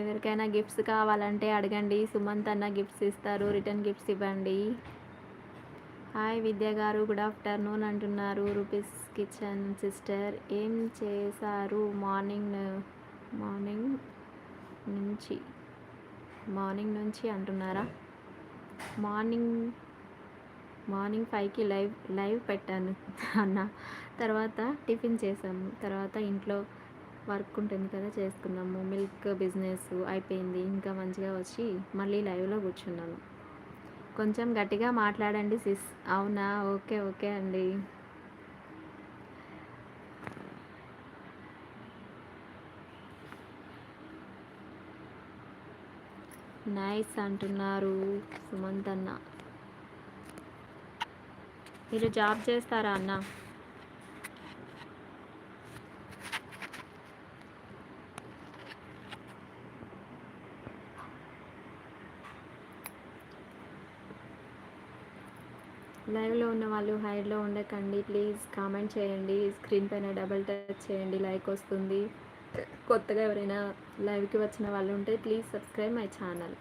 ఎవరికైనా గిఫ్ట్స్ కావాలంటే అడగండి. సుమంత్ అన్న గిఫ్ట్స్ ఇస్తారు. రిటర్న్ గిఫ్ట్స్ ఇవ్వండి. హాయ్ విద్య గారు గుడ్ ఆఫ్టర్నూన్ అంటున్నారు. రూపీస్ కిచెన్ సిస్టర్ ఏం చేశారు? మార్నింగ్ మార్నింగ్ నుంచి మార్నింగ్ నుంచి అంటున్నారా? మార్నింగ్ మార్నింగ్ ఫైవ్కి లైవ్ లైవ్ పెట్టాను అన్న. తర్వాత టిఫిన్ చేశాము. తర్వాత ఇంట్లో వర్క్ ఉంటుంది కదా చేసుకున్నాము. మిల్క్ బిజినెస్ అయిపోయింది. ఇంకా మంచిగా వచ్చి మళ్ళీ లైవ్లో కూర్చున్నాను. కొంచెం గట్టిగా మాట్లాడండి సిస్. అవునా? ఓకే ఓకే అండి. నైస్ అంటున్నారు సుమంత్ అన్న మీరు జాబ్ చేస్తారా అన్న? లైవ్లో ఉన్న వాళ్ళు హైడ్లో ఉండకండి. ప్లీజ్ కామెంట్ చేయండి. స్క్రీన్ పైన డబల్ టచ్ చేయండి. లైక్ వస్తుంది. కొత్తగా ఎవరైనా లైవ్కి వచ్చిన వాళ్ళు ఉంటే please subscribe my channel.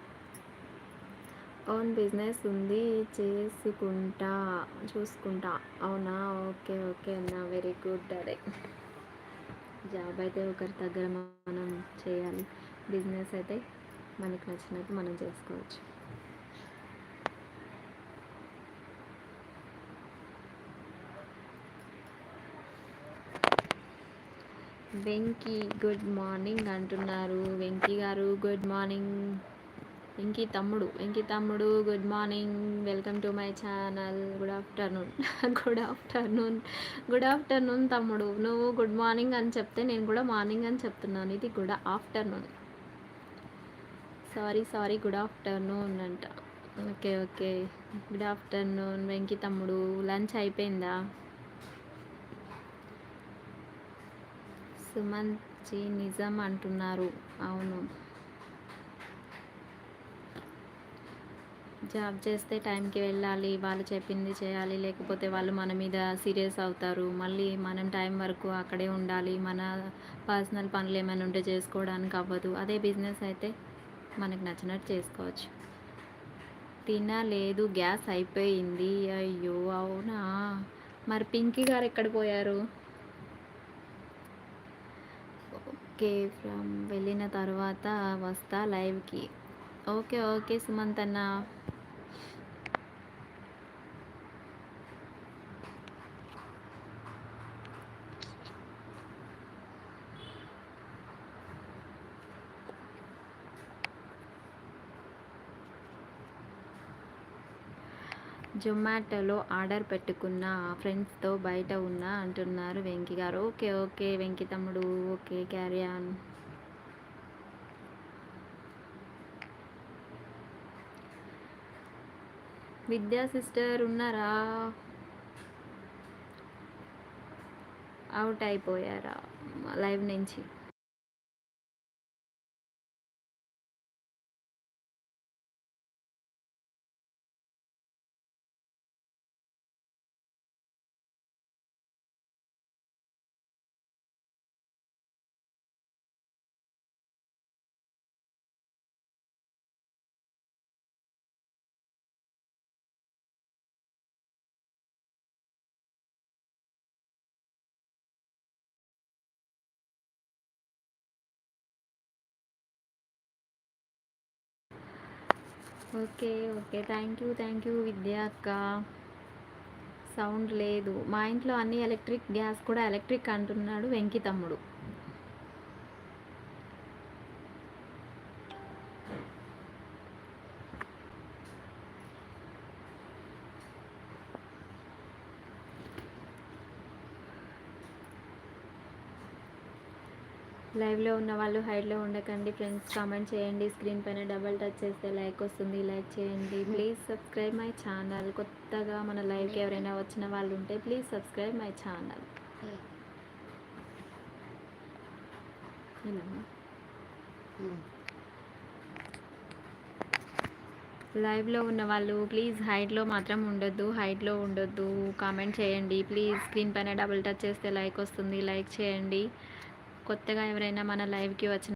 Own business ఉంది. చేసుకుంటా. చూసుకుంటా. అవునా? ఓకే ఓకే అన్న. Very good. అదే. జాబ్ అయితే ఒకరి దగ్గర మనం చేయాలి. బిజినెస్ అయితే మనకు నచ్చినట్టు మనం చేసుకోవచ్చు. వెంకీ గుడ్ మార్నింగ్ అంటున్నారు. వెంకీ గారు గుడ్ మార్నింగ్. వెంకీ తమ్ముడు వెంకీ తమ్ముడు good morning welcome to my channel. Good afternoon. Good afternoon. Good afternoon తమ్ముడు నువ్వు గుడ్ మార్నింగ్ అని చెప్తే నేను కూడా మార్నింగ్ అని చెప్తున్నాను. ఇది good afternoon. Sorry sorry good afternoon అంట. Okay okay. Good afternoon Venky తమ్ముడు లంచ్ అయిపోయిందా? సుమంత్జీ నిజం అంటున్నారు. అవును. జాబ్ చేస్తే టైంకి వెళ్ళాలి వాళ్ళు చెప్పింది చేయాలి లేకపోతే వాళ్ళు మన మీద సీరియస్ అవుతారు. మళ్ళీ మనం టైం వరకు అక్కడే ఉండాలి. మన పర్సనల్ పనులు ఏమైనా ఉంటే చేసుకోవడానికి అవ్వదు. అదే బిజినెస్ అయితే మనకు నచ్చినట్టు చేసుకోవచ్చు. తినలేదు గ్యాస్ అయిపోయింది. అయ్యో అవునా? మరి పింకీ గారు ఎక్కడ పోయారు? ఓకే ఫ్రమ్ వెళ్ళిన తర్వాత వస్తా లైవ్కి. ఓకే ఓకే సుమంత్ అన్న జొమాటోలో ఆర్డర్ పెట్టుకున్న ఫ్రెండ్స్తో బయట ఉన్నా అంటున్నారు వెంకి గారు. ఓకే ఓకే వెంకి తమ్ముడు. Okay carry on. Vidya sister ఉన్నారా? అవుట్ అయిపోయారా? లైవ్ నుంచి. Okay okay. Thank you thank you Vidya అక్క. సౌండ్ లేదు. మా ఇంట్లో అన్ని ఎలక్ట్రిక్ గ్యాస్ కూడా ఎలక్ట్రిక్ అంటున్నాడు వెంకి తమ్ముడు. లైవ్లో ఉన్న వాళ్ళు హైడ్లో ఉండకండి ఫ్రెండ్స్. కామెంట్ చేయండి. స్క్రీన్ పైన డబల్ టచ్ చేస్తే లైక్ వస్తుంది. లైక్ చేయండి. Please subscribe my channel. కొత్తగా మన లైవ్కి ఎవరైనా వచ్చిన వాళ్ళు ఉంటే ప్లీజ్ సబ్స్క్రైబ్ మై ఛానల్. లైవ్లో ఉన్న వాళ్ళు ప్లీజ్ హైట్లో మాత్రం ఉండొద్దు. హైట్లో ఉండొద్దు. కామెంట్ చేయండి. ప్లీజ్ స్క్రీన్ పైన డబుల్ టచ్ చేస్తే లైక్ వస్తుంది. లైక్ చేయండి. కొత్తగా ఎవరైనా మన లైవ్కి వచ్చిన